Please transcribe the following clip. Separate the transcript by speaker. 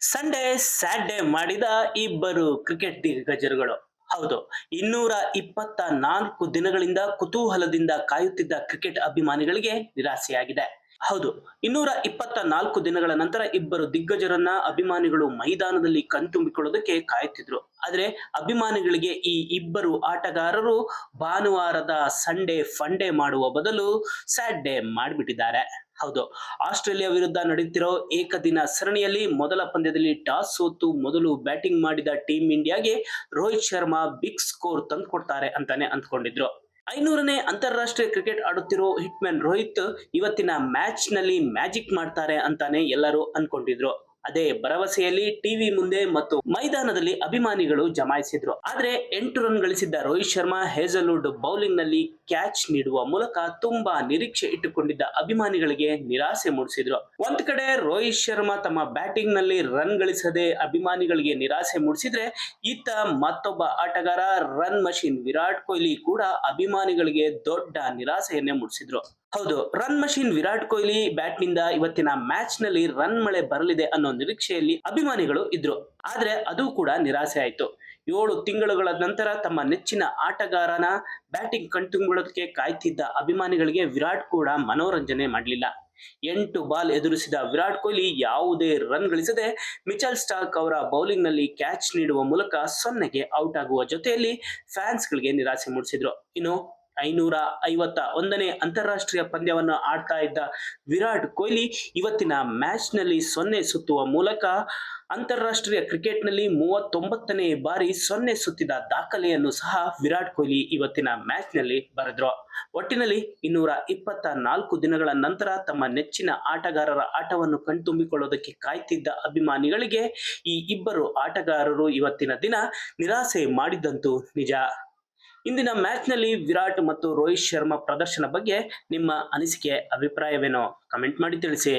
Speaker 1: Sunday Saturday ಮಾಡಿದ ಇಬ್ಬರು cricket ದಿಗ್ಗಜರುಗಳು. ಹೌದು, ಇನ್ನೂರ ಇಪ್ಪತ್ತ ನಾಲ್ಕು ದಿನಗಳಿಂದ ಕುತೂಹಲದಿಂದ ಕಾಯುತ್ತಿದ್ದ ಕ್ರಿಕೆಟ್ ಅಭಿಮಾನಿಗಳಿಗೆ ನಿರಾಸೆಯಾಗಿದೆ. ಹೌದು, ಇನ್ನೂರ ಇಪ್ಪತ್ತ ನಾಲ್ಕು ದಿನಗಳ ನಂತರ ಇಬ್ಬರು ದಿಗ್ಗಜರನ್ನ ಅಭಿಮಾನಿಗಳು ಮೈದಾನದಲ್ಲಿ ಕಣ್ತುಂಬಿಕೊಳ್ಳೋದಕ್ಕೆ ಕಾಯುತ್ತಿದ್ರು. ಆದ್ರೆ ಅಭಿಮಾನಿಗಳಿಗೆ ಈ ಇಬ್ಬರು ಆಟಗಾರರು ಭಾನುವಾರದ ಸಂಡೇ ಫಂಡೇ ಮಾಡುವ ಬದಲು ಸ್ಯಾಟರ್ಡೇ ಮಾಡಿಬಿಟ್ಟಿದ್ದಾರೆ. ಹೌದು. ಆಸ್ಟ್ರೇಲಿಯಾ ವಿರುದ್ಧ ನಡೆಯುತ್ತಿರೋ ಏಕದಿನ ಸರಣಿಯಲ್ಲಿ ಮೊದಲ ಪಂದ್ಯದಲ್ಲಿ ಟಾಸ್ ಸೋತು ಮೊದಲು ಬ್ಯಾಟಿಂಗ್ ಮಾಡಿದ ಟೀಂ ಇಂಡಿಯಾಗೆ ರೋಹಿತ್ ಶರ್ಮಾ ಬಿಗ್ ಸ್ಕೋರ್ ತಂದುಕೊಡ್ತಾರೆ ಅಂತಾನೆ ಅಂದ್ಕೊಂಡಿದ್ರು. ಐನೂರನೇ ಅಂತಾರಾಷ್ಟ್ರೀಯ ಕ್ರಿಕೆಟ್ ಆಡುತ್ತಿರೋ ಹಿಟ್ಮ್ಯಾನ್ ರೋಹಿತ್ ಇವತ್ತಿನ ಮ್ಯಾಚ್ನಲ್ಲಿ ಮ್ಯಾಜಿಕ್ ಮಾಡ್ತಾರೆ ಅಂತಾನೆ ಎಲ್ಲರೂ ಅನ್ಕೊಂಡಿದ್ರು ಅದೇ ಭರವಸೆಯಲ್ಲಿ ಟಿವಿ ಮುಂದೆ ಮತ್ತು ಮೈದಾನದಲ್ಲಿ ಅಭಿಮಾನಿಗಳು ಜಮಾಯಿಸಿದ್ರು. ಆದ್ರೆ ಎಂಟು ರನ್ ಗಳಿಸಿದ್ದ ರೋಹಿತ್ ಶರ್ಮಾ, ಹೇಜಲ್ವುಡ್ ಬೌಲಿಂಗ್ನಲ್ಲಿ ಕ್ಯಾಚ್ ನೀಡುವ ಮೂಲಕ ತುಂಬಾ ನಿರೀಕ್ಷೆ ಇಟ್ಟುಕೊಂಡಿದ್ದ ಅಭಿಮಾನಿಗಳಿಗೆ ನಿರಾಸೆ ಮೂಡಿಸಿದ್ರು. ಒಂದ್ ಕಡೆ ರೋಹಿತ್ ಶರ್ಮಾ ತಮ್ಮ ಬ್ಯಾಟಿಂಗ್ನಲ್ಲಿ ರನ್ ಗಳಿಸದೆ ಅಭಿಮಾನಿಗಳಿಗೆ ನಿರಾಸೆ ಮೂಡಿಸಿದ್ರೆ ಇತ್ತ ಮತ್ತೊಬ್ಬ ಆಟಗಾರ ರನ್ ಮಷಿನ್ ವಿರಾಟ್ ಕೊಹ್ಲಿ ಕೂಡ ಅಭಿಮಾನಿಗಳಿಗೆ ದೊಡ್ಡ ನಿರಾಸೆಯನ್ನೇ ಮೂಡಿಸಿದ್ರು. ಹೌದು ರನ್ ಮಷಿನ್ ವಿರಾಟ್ ಕೊಹ್ಲಿ ಬ್ಯಾಟ್ನಿಂದ ಇವತ್ತಿನ ಮ್ಯಾಚ್ನಲ್ಲಿ ರನ್ ಮಳೆ ಬರಲಿದೆ ಅನ್ನೋ ನಿರೀಕ್ಷೆಯಲ್ಲಿ ಅಭಿಮಾನಿಗಳು ಇದ್ರು. ಆದ್ರೆ ಅದು ಕೂಡ ನಿರಾಸೆ ಆಯ್ತು. ಏಳು ತಿಂಗಳುಗಳ ನಂತರ ತಮ್ಮ ನೆಚ್ಚಿನ ಆಟಗಾರನ ಬ್ಯಾಟಿಂಗ್ ಕಣ್ತುಂಬಿಕೊಳ್ಳೋದಕ್ಕೆ ಕಾಯ್ತಿದ್ದ ಅಭಿಮಾನಿಗಳಿಗೆ ವಿರಾಟ್ ಕೂಡ ಮನೋರಂಜನೆ ಮಾಡಲಿಲ್ಲ. ಎಂಟು ಬಾಲ್ ಎದುರಿಸಿದ ವಿರಾಟ್ ಕೊಹ್ಲಿ ಯಾವುದೇ ರನ್ ಗಳಿಸದೆ ಮಿಚಲ್ ಸ್ಟಾಕ್ ಅವರ ಬೌಲಿಂಗ್ನಲ್ಲಿ ಕ್ಯಾಚ್ ನೀಡುವ ಮೂಲಕ ಸೊನ್ನೆಗೆ ಔಟ್ ಆಗುವ ಜೊತೆಯಲ್ಲಿ ಫ್ಯಾನ್ಸ್ ಗಳಿಗೆ ನಿರಾಸೆ ಮೂಡಿಸಿದ್ರು. ಇನ್ನು ಐನೂರ ಐವತ್ತ ಒಂದನೇ ಅಂತಾರಾಷ್ಟ್ರೀಯ ಪಂದ್ಯವನ್ನು ಆಡ್ತಾ ಇದ್ದ ವಿರಾಟ್ ಕೊಹ್ಲಿ ಇವತ್ತಿನ ಮ್ಯಾಚ್ನಲ್ಲಿ ಸೊನ್ನೆ ಸುತ್ತುವ ಮೂಲಕ ಅಂತಾರಾಷ್ಟ್ರೀಯ ಕ್ರಿಕೆಟ್ನಲ್ಲಿ ಮೂವತ್ತೊಂಬತ್ತನೇ ಬಾರಿ ಸೊನ್ನೆ ಸುತ್ತಿದ ದಾಖಲೆಯನ್ನು ಸಹ ವಿರಾಟ್ ಕೊಹ್ಲಿ ಇವತ್ತಿನ ಮ್ಯಾಚ್ನಲ್ಲಿ ಬರೆದ್ರು. ಒಟ್ಟಿನಲ್ಲಿ ಇನ್ನೂರ ಇಪ್ಪತ್ತ ನಾಲ್ಕು ದಿನಗಳ ನಂತರ ತಮ್ಮ ನೆಚ್ಚಿನ ಆಟಗಾರರ ಆಟವನ್ನು ಕಣ್ತುಂಬಿಕೊಳ್ಳೋದಕ್ಕೆ ಕಾಯ್ತಿದ್ದ ಅಭಿಮಾನಿಗಳಿಗೆ ಈ ಇಬ್ಬರು ಆಟಗಾರರು ಇವತ್ತಿನ ದಿನ ನಿರಾಸೆ ಮಾಡಿದ್ದಂತೂ ನಿಜ. ಇಂದಿನ ಮ್ಯಾಚ್ನಲ್ಲಿ ವಿರಾಟ್ ಮತ್ತು ರೋಹಿತ್ ಶರ್ಮಾ ಪ್ರದರ್ಶನ ಬಗ್ಗೆ ನಿಮ್ಮ ಅನಿಸಿಕೆ ಅಭಿಪ್ರಾಯವೇನೋ ಕಮೆಂಟ್ ಮಾಡಿ ತಿಳಿಸಿ.